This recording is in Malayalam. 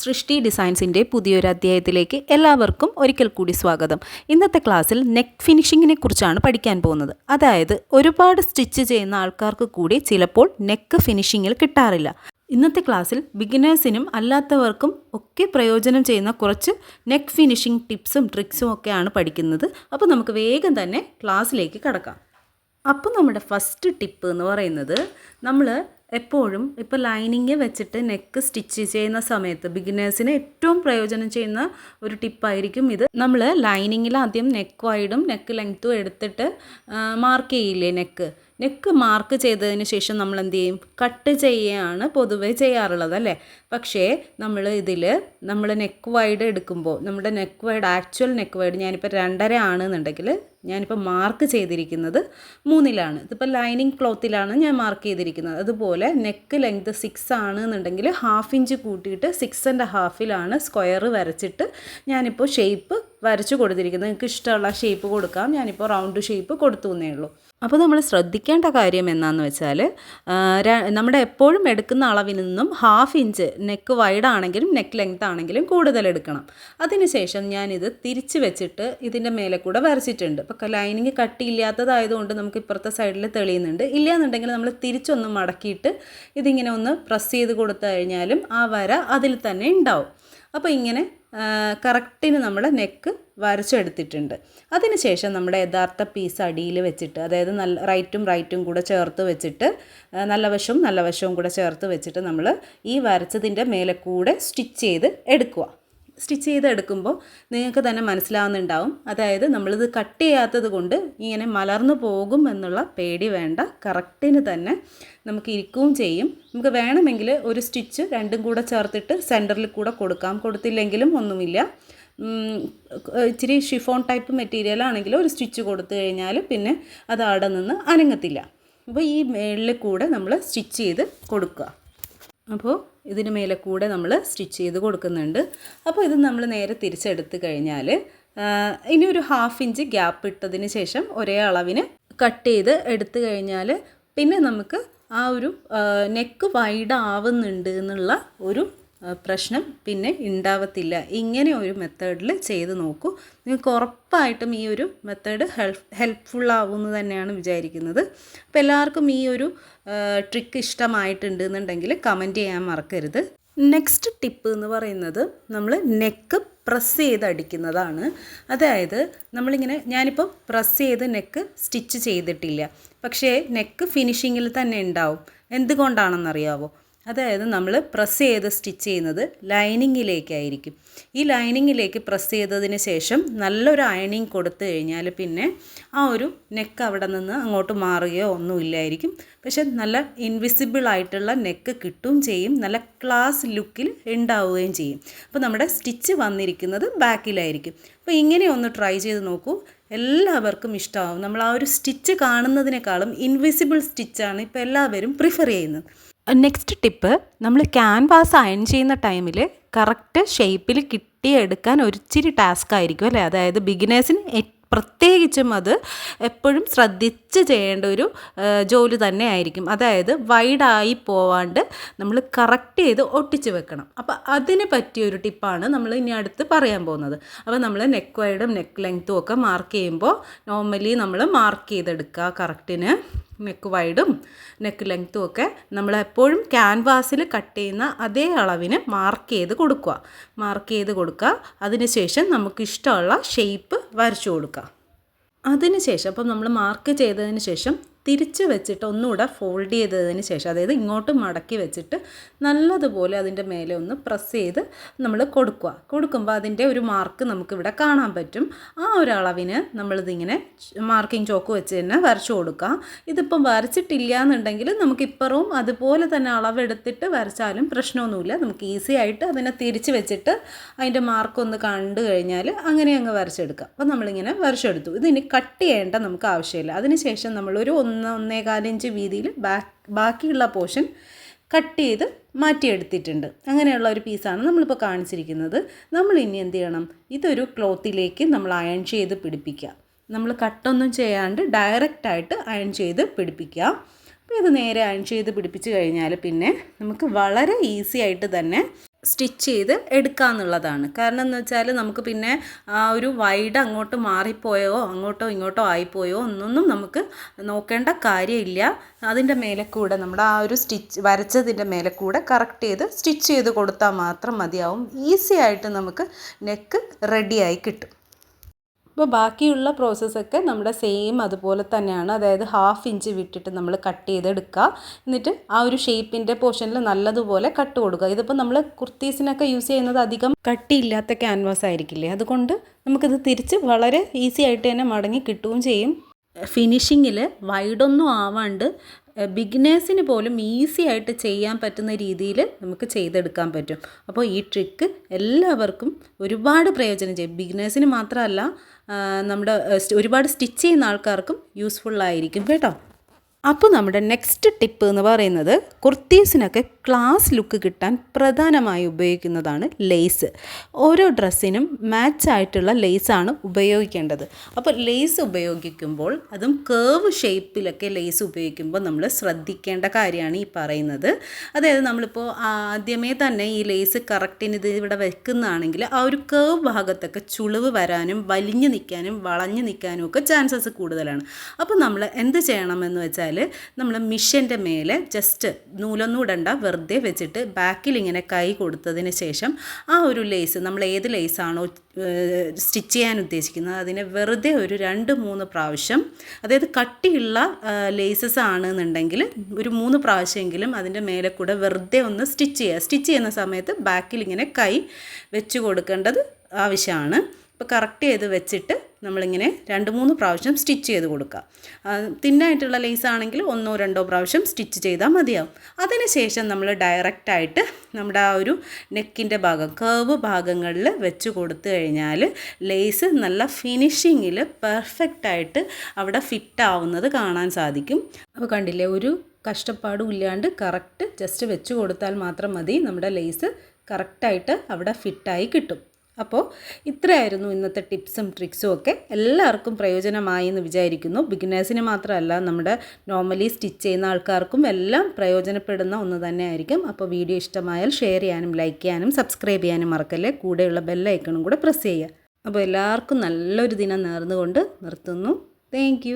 സൃഷ്ടി ഡിസൈൻസിന്റെ പുതിയൊരു അധ്യായത്തിലേക്ക് എല്ലാവർക്കും ഒരിക്കൽ കൂടി സ്വാഗതം. ഇന്നത്തെ ക്ലാസ്സിൽ നെക്ക് ഫിനിഷിങ്ങിനെ കുറിച്ചാണ് പഠിക്കാൻ പോകുന്നത്. അതായത് ഒരുപാട് സ്റ്റിച്ച് ചെയ്യുന്ന ആൾക്കാർക്ക് കൂടി ചിലപ്പോൾ നെക്ക് ഫിനിഷിങ്ങിൽ കിട്ടാറില്ല. ഇന്നത്തെ ക്ലാസ്സിൽ ബിഗിനേഴ്സിനും അല്ലാത്തവർക്കും ഒക്കെ പ്രയോജനം ചെയ്യുന്ന കുറച്ച് നെക്ക് ഫിനിഷിംഗ് ടിപ്സും ട്രിക്സും ഒക്കെയാണ് പഠിക്കുന്നത്. അപ്പോൾ നമുക്ക് വേഗം തന്നെ ക്ലാസ്സിലേക്ക് കടക്കാം. അപ്പോൾ നമ്മുടെ ഫസ്റ്റ് ടിപ്പ് എന്ന് പറയുന്നത് നമ്മൾ എപ്പോഴും ഇപ്പോൾ ലൈനിങ് വെച്ചിട്ട് നെക്ക് സ്റ്റിച്ച് ചെയ്യുന്ന സമയത്ത് ബിഗിനേഴ്സിന് ഏറ്റവും പ്രയോജനം ചെയ്യുന്ന ഒരു ടിപ്പായിരിക്കും ഇത്. നമ്മൾ ലൈനിങ്ങിൽ ആദ്യം നെക്ക് വൈഡും നെക്ക് ലെങ്ത്തും എടുത്തിട്ട് മാർക്ക് ചെയ്യില്ലേ നെക്ക് നെക്ക് മാർക്ക് ചെയ്തതിന് ശേഷം നമ്മൾ എന്ത് ചെയ്യും? കട്ട് ചെയ്യുകയാണ് പൊതുവേ ചെയ്യാറുള്ളത് അല്ലേ? പക്ഷേ നമ്മൾ ഇതിൽ നമ്മൾ നെക്ക് വൈഡ് എടുക്കുമ്പോൾ നമ്മുടെ neck wide actual neck wide ഞാനിപ്പോൾ രണ്ടര ആണെന്നുണ്ടെങ്കിൽ ഞാനിപ്പോൾ മാർക്ക് ചെയ്തിരിക്കുന്നത് മൂന്നിലാണ്. ഇതിപ്പോൾ ലൈനിങ് ക്ലോത്തിലാണ് ഞാൻ മാർക്ക് ചെയ്തിരിക്കുന്നത്. അതുപോലെ നെക്ക് ലെങ്ത് സിക്സ് ആണ് എന്നുണ്ടെങ്കിൽ ഹാഫ് ഇഞ്ച് കൂട്ടിയിട്ട് സിക്സ് ആൻഡ് ഹാഫിലാണ് സ്ക്വയർ വരച്ചിട്ട് ഞാനിപ്പോൾ ഷേപ്പ് വരച്ചു കൊടുത്തിരിക്കുന്നത്. നിങ്ങൾക്ക് ഇഷ്ടമുള്ള ഷേപ്പ് കൊടുക്കാം. ഞാനിപ്പോൾ റൗണ്ട് ഷേപ്പ് കൊടുത്തു എന്നേ ഉള്ളൂ. അപ്പോൾ നമ്മൾ ശ്രദ്ധിക്കേണ്ട കാര്യം എന്താണെന്ന് വെച്ചാൽ നമ്മുടെ എപ്പോഴും എടുക്കുന്ന അളവിൽ നിന്നും ഹാഫ് ഇഞ്ച് നെക്ക് വൈഡ് ആണെങ്കിലും നെക്ക് ലെങ്ത് ആണെങ്കിലും കൂടുതൽ എടുക്കണം. അതിനുശേഷം ഞാനിത് തിരിച്ച് വെച്ചിട്ട് ഇതിന്റെ മേലെ കൂടെ വരച്ചിട്ടുണ്ട്. ലൈനിങ് കട്ടിയില്ലാത്തതായതുകൊണ്ട് നമുക്ക് ഇപ്പുറത്തെ സൈഡിൽ തെളിയുന്നുണ്ട്. ഇല്ല എന്നുണ്ടെങ്കിൽ നമ്മൾ തിരിച്ചൊന്ന് മടക്കിയിട്ട് ഇതിങ്ങനെ ഒന്ന് പ്രസ് ചെയ്ത് കൊടുത്തു കഴിഞ്ഞാലും ആ വര അതിൽ തന്നെ ഉണ്ടാവും. അപ്പോൾ ഇങ്ങനെ കറക്റ്റിന് നമ്മൾ നെക്ക് വരച്ചെടുത്തിട്ടുണ്ട്. അതിനുശേഷം നമ്മുടെ യഥാർത്ഥ പീസ് അടിയിൽ വെച്ചിട്ട് അതായത് നല്ല റൈറ്റും റൈറ്റും കൂടെ ചേർത്ത് വെച്ചിട്ട് നല്ല വശവും നല്ല വശവും കൂടെ ചേർത്ത് വെച്ചിട്ട് നമ്മൾ ഈ വരച്ചതിന്റെ മേലെ കൂടെ സ്റ്റിച്ച് ചെയ്ത് എടുക്കുക. സ്റ്റിച്ച് ചെയ്തെടുക്കുമ്പോൾ നിങ്ങൾക്ക് തന്നെ മനസ്സിലാവുന്നുണ്ടാവും. അതായത് നമ്മളിത് കട്ട് ചെയ്യാത്തത് കൊണ്ട് ഇങ്ങനെ മലർന്നു പോകും എന്നുള്ള പേടി വേണ്ട. കറക്റ്റിന് തന്നെ നമുക്ക് ഇരിക്കുകയും ചെയ്യും. നമുക്ക് വേണമെങ്കിൽ ഒരു സ്റ്റിച്ച് രണ്ടും കൂടെ ചേർത്തിട്ട് സെന്ററിൽ കൂടെ കൊടുക്കാം. കൊടുത്തില്ലെങ്കിലും ഒന്നുമില്ല. ഇച്ചിരി ഷിഫോൺ ടൈപ്പ് മെറ്റീരിയൽ ആണെങ്കിൽ ഒരു സ്റ്റിച്ച് കൊടുത്തു കഴിഞ്ഞാൽ പിന്നെ അത് അവിടെ നിന്ന് അനങ്ങത്തില്ല. അപ്പോൾ ഈ മേളിൽ കൂടെ നമ്മൾ സ്റ്റിച്ച് ചെയ്ത് കൊടുക്കുക. അപ്പോൾ ഇതിന് മേലെ കൂടെ നമ്മൾ സ്റ്റിച്ച് ചെയ്ത് കൊടുക്കുന്നുണ്ട്. അപ്പോൾ ഇത് നമ്മൾ നേരെ തിരിച്ചെടുത്ത് കഴിഞ്ഞാൽ ഇനി ഒരു ഹാഫ് ഇഞ്ച് ഗ്യാപ്പ് ഇട്ടതിന് ശേഷം ഒരേ അളവിന് കട്ട് ചെയ്ത് എടുത്തു കഴിഞ്ഞാൽ പിന്നെ നമുക്ക് ആ ഒരു നെക്ക് വൈഡ് ആവുന്നുണ്ട് എന്നുള്ള ഒരു പ്രശ്നം പിന്നെ ഉണ്ടാവത്തില്ല ഇങ്ങനെ ഒരു മെത്തേഡിൽ ചെയ്ത് നോക്കൂ. നിങ്ങൾക്ക് ഉറപ്പായിട്ടും ഈ ഒരു മെത്തേഡ് ഹെൽപ്പ് ഹെൽപ്ഫുൾ ആവുമെന്ന് തന്നെയാണ് വിചാരിക്കുന്നത്. അപ്പോൾ എല്ലാവർക്കും ഈ ഒരു ട്രിക്ക് ഇഷ്ടമായിട്ടുണ്ട് എന്നുണ്ടെങ്കിൽ കമന്റ് ചെയ്യാൻ മറക്കരുത്. നെക്സ്റ്റ് ടിപ്പ് എന്ന് പറയുന്നത് നമ്മൾ നെക്ക് പ്രസ് ചെയ്ത് അടിക്കുന്നതാണ്. അതായത് നമ്മളിങ്ങനെ ഞാനിപ്പോൾ പ്രസ് ചെയ്ത് നെക്ക് സ്റ്റിച്ച് ചെയ്തിട്ടില്ല. പക്ഷേ നെക്ക് ഫിനിഷിങ്ങിൽ തന്നെ ഉണ്ടാവും എന്തുകൊണ്ടാണെന്നറിയാവോ? അതായത് നമ്മൾ പ്രസ് ചെയ്ത് സ്റ്റിച്ച് ചെയ്യുന്നത് ലൈനിങ്ങിലേക്കായിരിക്കും ഈ ലൈനിങ്ങിലേക്ക് പ്രസ് ചെയ്തതിന് ശേഷം നല്ലൊരു അയണിങ് കൊടുത്തു കഴിഞ്ഞാൽ പിന്നെ ആ ഒരു നെക്ക് അവിടെ നിന്ന് അങ്ങോട്ട് മാറുകയോ ഒന്നുമില്ലായിരിക്കും പക്ഷെ നല്ല ഇൻവിസിബിൾ ആയിട്ടുള്ള നെക്ക് കിട്ടുകയും ചെയ്യും. നല്ല ക്ലാസ് ലുക്കിൽ ഉണ്ടാവുകയും ചെയ്യും. അപ്പോൾ നമ്മുടെ സ്റ്റിച്ച് വന്നിരിക്കുന്നത് ബാക്കിലായിരിക്കും അപ്പോൾ ഇങ്ങനെ ഒന്ന് ട്രൈ ചെയ്ത് നോക്കൂ. എല്ലാവർക്കും ഇഷ്ടമാവും. നമ്മൾ ആ ഒരു സ്റ്റിച്ച് കാണുന്നതിനേക്കാളും ഇൻവിസിബിൾ സ്റ്റിച്ചാണ് ഇപ്പോൾ എല്ലാവരും പ്രിഫർ ചെയ്യുന്നത്. നെക്സ്റ്റ് ടിപ്പ് നമ്മൾ ക്യാൻവാസ് അയൺ ചെയ്യുന്ന ടൈമിൽ കറക്റ്റ് ഷേപ്പിൽ കിട്ടിയെടുക്കാൻ ഒരിച്ചിരി ടാസ്ക് ആയിരിക്കും അല്ലേ? അതായത് ബിഗിനേഴ്സിന് പ്രത്യേകിച്ചും അത് എപ്പോഴും ശ്രദ്ധിച്ച് ചെയ്യേണ്ട ഒരു ജോലി തന്നെ ആയിരിക്കും അതായത് വൈഡായി പോവാണ്ട് നമ്മൾ കറക്റ്റ് ചെയ്ത് ഒട്ടിച്ച് വെക്കണം. അപ്പോൾ അതിന് പറ്റിയൊരു ടിപ്പാണ് നമ്മൾ ഇനി അടുത്ത് പറയാൻ പോകുന്നത്. അപ്പോൾ നമ്മൾ നെക്ക് വൈഡും നെക്ക് ലെങ്ത്തും ഒക്കെ മാർക്ക് ചെയ്യുമ്പോൾ നോർമലി നമ്മൾ മാർക്ക് ചെയ്തെടുക്കുക കറക്റ്റിന് നെക്ക് വൈഡും നെക്ക് ലെങ്ത്തും ഒക്കെ നമ്മൾ എപ്പോഴും ക്യാൻവാസിൽ കട്ട് ചെയ്യുന്ന അതേ അളവിന് മാർക്ക് ചെയ്ത് കൊടുക്കുക. മാർക്ക് ചെയ്ത് കൊടുക്കുക. അതിനുശേഷം നമുക്ക് ഇഷ്ടമുള്ള ഷേപ്പ് വരച്ചു കൊടുക്കുക. അതിനുശേഷം അപ്പം നമ്മൾ മാർക്ക് ചെയ്തതിന് ശേഷം തിരിച്ച് വെച്ചിട്ട് ഒന്നുകൂടെ ഫോൾഡ് ചെയ്തതിന് ശേഷം അതായത് ഇങ്ങോട്ട് മടക്കി വെച്ചിട്ട് നല്ലതുപോലെ അതിന്റെ മേലെ ഒന്ന് പ്രസ് ചെയ്ത് നമ്മൾ കൊടുക്കുക. കൊടുക്കുമ്പോൾ അതിന്റെ ഒരു മാർക്ക് നമുക്കിവിടെ കാണാൻ പറ്റും. ആ ഒരു അളവിന് നമ്മളിതിങ്ങനെ മാർക്കിംഗ് ചോക്ക് വെച്ച് തന്നെ വരച്ചു കൊടുക്കുക. ഇതിപ്പം വരച്ചിട്ടില്ല എന്നുണ്ടെങ്കിൽ നമുക്ക് ഇപ്പുറവും അതുപോലെ തന്നെ അളവെടുത്തിട്ട് വരച്ചാലും പ്രശ്നമൊന്നുമില്ല. നമുക്ക് ഈസി ആയിട്ട് അതിനെ തിരിച്ച് വെച്ചിട്ട് അതിന്റെ മാർക്ക് ഒന്ന് കണ്ടു കഴിഞ്ഞാൽ അങ്ങനെ അങ്ങ് വരച്ചെടുക്കാം. അപ്പോൾ നമ്മളിങ്ങനെ വരച്ചെടുത്തു. ഇതിന് കട്ട് ചെയ്യേണ്ട നമുക്ക് ആവശ്യമില്ല. അതിനുശേഷം നമ്മളൊരു ഒന്ന് ഒന്ന് ഒന്നേകാലിഞ്ച് വീതിയിൽ ബാക്ക് ബാക്കിയുള്ള പോർഷൻ കട്ട് ചെയ്ത് മാറ്റിയെടുത്തിട്ടുണ്ട്. അങ്ങനെയുള്ള ഒരു പീസാണ് നമ്മളിപ്പോൾ കാണിച്ചിരിക്കുന്നത്. നമ്മൾ ഇനി എന്ത് ചെയ്യണം? ഇതൊരു ക്ലോത്തിലേക്ക് നമ്മൾ അയൺ ചെയ്ത് പിടിപ്പിക്കുക. നമ്മൾ കട്ടൊന്നും ചെയ്യാണ്ട് ഡയറക്റ്റായിട്ട് അയൺ ചെയ്ത് പിടിപ്പിക്കുക. അപ്പോൾ ഇത് നേരെ അയൺ ചെയ്ത് പിടിപ്പിച്ച് കഴിഞ്ഞാൽ പിന്നെ നമുക്ക് വളരെ ഈസി ആയിട്ട് തന്നെ സ്റ്റിച്ച് ചെയ്ത് എടുക്കുക എന്നുള്ളതാണ് കാരണം എന്ന് വെച്ചാൽ നമുക്ക് പിന്നെ ആ ഒരു വൈഡ് അങ്ങോട്ട് മാറിപ്പോയോ അങ്ങോട്ടോ ഇങ്ങോട്ടോ ആയിപ്പോയോ ഒന്നൊന്നും നമുക്ക് നോക്കേണ്ട കാര്യമില്ല. അതിന്റെ മേലെ കൂടെ നമ്മുടെ ആ ഒരു സ്റ്റിച്ച് വരച്ചതിന്റെ മേലെ കൂടെ കറക്റ്റ് ചെയ്ത് സ്റ്റിച്ച് ചെയ്ത് കൊടുത്താൽ മാത്രം മതിയാവും. ഈസി ആയിട്ട് നമുക്ക് നെക്ക് റെഡിയായി കിട്ടും. അപ്പോൾ ബാക്കിയുള്ള പ്രോസസ്സൊക്കെ നമ്മുടെ സെയിം അതുപോലെ തന്നെയാണ്. അതായത് ഹാഫ് ഇഞ്ച് വിട്ടിട്ട് നമ്മൾ കട്ട് ചെയ്തെടുക്കുക. എന്നിട്ട് ആ ഒരു ഷേപ്പിന്റെ പോർഷനിൽ നല്ലതുപോലെ കട്ട് കൊടുക്കുക. ഇതിപ്പോൾ നമ്മൾ കുർത്തീസിനൊക്കെ യൂസ് ചെയ്യുന്നത് അധികം കട്ടിയില്ലാത്ത ക്യാൻവാസ് ആയിരിക്കില്ലേ? അതുകൊണ്ട് നമുക്കിത് തിരിച്ച് വളരെ ഈസി ആയിട്ട് തന്നെ മടങ്ങി കിട്ടുകയും ചെയ്യും. ഫിനിഷിങ്ങിൽ വൈഡൊന്നും ആവാണ്ട് ബിഗിനേഴ്സിന് പോലും ഈസി ആയിട്ട് ചെയ്യാൻ പറ്റുന്ന രീതിയിൽ നമുക്ക് ചെയ്തെടുക്കാൻ പറ്റും. അപ്പോൾ ഈ ട്രിക്ക് എല്ലാവർക്കും ഒരുപാട് പ്രയോജനം ചെയ്യും. ബിഗിനേഴ്സിന് മാത്രമല്ല നമ്മുടെ ഒരുപാട് സ്റ്റിച്ച് ചെയ്യുന്ന ആൾക്കാർക്കും യൂസ്ഫുള്ളായിരിക്കും കേട്ടോ. അപ്പോൾ നമ്മുടെ നെക്സ്റ്റ് ടിപ്പ് എന്ന് പറയുന്നത് കുർത്തീസിനൊക്കെ ക്ലാസ് ലുക്ക് കിട്ടാൻ പ്രധാനമായി ഉപയോഗിക്കുന്നതാണ് ലേസ്. ഓരോ ഡ്രസ്സിനും മാച്ച് ആയിട്ടുള്ള ലേസാണ് ഉപയോഗിക്കേണ്ടത്. അപ്പോൾ ലേസ് ഉപയോഗിക്കുമ്പോൾ അതും കേവ് ഷേപ്പിലൊക്കെ ലേസ് ഉപയോഗിക്കുമ്പോൾ നമ്മൾ ശ്രദ്ധിക്കേണ്ട കാര്യമാണ് ഈ പറയുന്നത്. അതായത് നമ്മളിപ്പോൾ ആദ്യമേ തന്നെ ഈ ലേസ് കറക്റ്റിന് ഇത് ഇവിടെ വെക്കുന്നതാണെങ്കിൽ ആ ഒരു കേവ് ഭാഗത്തൊക്കെ ചുളിവ് വരാനും വലിഞ്ഞു നിൽക്കാനും വളഞ്ഞു നിൽക്കാനും ഒക്കെ ചാൻസസ് കൂടുതലാണ്. അപ്പോൾ നമ്മൾ എന്ത് ചെയ്യണമെന്ന് വെച്ചാൽ നമ്മൾ മിഷ്യന്റെ മേലെ ജസ്റ്റ് നൂലൊന്നും ഇടണ്ട വെറുതെ വെച്ചിട്ട് ബാക്കിൽ ഇങ്ങനെ കൈ കൊടുത്തതിന് ശേഷം ആ ഒരു ലേസ് നമ്മൾ ഏത് ലേസാണോ സ്റ്റിച്ച് ചെയ്യാൻ ഉദ്ദേശിക്കുന്നത് അതിനെ വെറുതെ ഒരു രണ്ട് മൂന്ന് പ്രാവശ്യം അതായത് കട്ടിയുള്ള ലേസസ് ആണെന്നുണ്ടെങ്കിൽ ഒരു മൂന്ന് പ്രാവശ്യമെങ്കിലും അതിന്റെ മേലെ കൂടെ വെറുതെ ഒന്ന് സ്റ്റിച്ച് ചെയ്യുക. സ്റ്റിച്ച് ചെയ്യുന്ന സമയത്ത് ബാക്കിൽ ഇങ്ങനെ കൈ വെച്ച് കൊടുക്കേണ്ടത് ആവശ്യമാണ്. ഇപ്പോൾ കറക്റ്റ് ചെയ്ത് വെച്ചിട്ട് നമ്മളിങ്ങനെ രണ്ട് മൂന്ന് പ്രാവശ്യം സ്റ്റിച്ച് ചെയ്ത് കൊടുക്കുക. തിന്നായിട്ടുള്ള ലേസ് ആണെങ്കിൽ ഒന്നോ രണ്ടോ പ്രാവശ്യം സ്റ്റിച്ച് ചെയ്താൽ മതിയാവും. അതിനുശേഷം നമ്മൾ ഡയറക്റ്റായിട്ട് നമ്മുടെ ആ ഒരു നെക്കിന്റെ ഭാഗം കേവ് ഭാഗങ്ങളിൽ വെച്ച് കൊടുത്തു കഴിഞ്ഞാൽ ലേസ് നല്ല ഫിനിഷിങ്ങിൽ പെർഫെക്റ്റായിട്ട് അവിടെ ഫിറ്റ് ആവുന്നത് കാണാൻ സാധിക്കും. അപ്പോൾ കണ്ടില്ലേ ഒരു കഷ്ടപ്പാടും ഇല്ലാണ്ട് കറക്റ്റ് ജസ്റ്റ് വെച്ച് കൊടുത്താൽ മാത്രം മതി. നമ്മുടെ ലേസ് കറക്റ്റായിട്ട് അവിടെ ഫിറ്റായി കിട്ടും. അപ്പോൾ ഇത്രയായിരുന്നു ഇന്നത്തെ ടിപ്സും ട്രിക്സും ഒക്കെ. എല്ലാവർക്കും പ്രയോജനമായി എന്ന് വിചാരിക്കുന്നു. ബിഗിനേഴ്സിന് മാത്രമല്ല നമ്മുടെ നോർമലി സ്റ്റിച്ച് ചെയ്യുന്ന ആൾക്കാർക്കും എല്ലാം പ്രയോജനപ്പെടുന്ന ഒന്ന് തന്നെ ആയിരിക്കും അപ്പോൾ വീഡിയോ ഇഷ്ടമായാൽ ഷെയർ ചെയ്യാനും ലൈക്ക് ചെയ്യാനും സബ്സ്ക്രൈബ് ചെയ്യാനും മറക്കല്ലേ? കൂടെയുള്ള ബെല്ലൈക്കണും കൂടെ പ്രസ് ചെയ്യുക. അപ്പോൾ എല്ലാവർക്കും നല്ലൊരു ദിനം നേർന്നുകൊണ്ട് നിർത്തുന്നു. താങ്ക്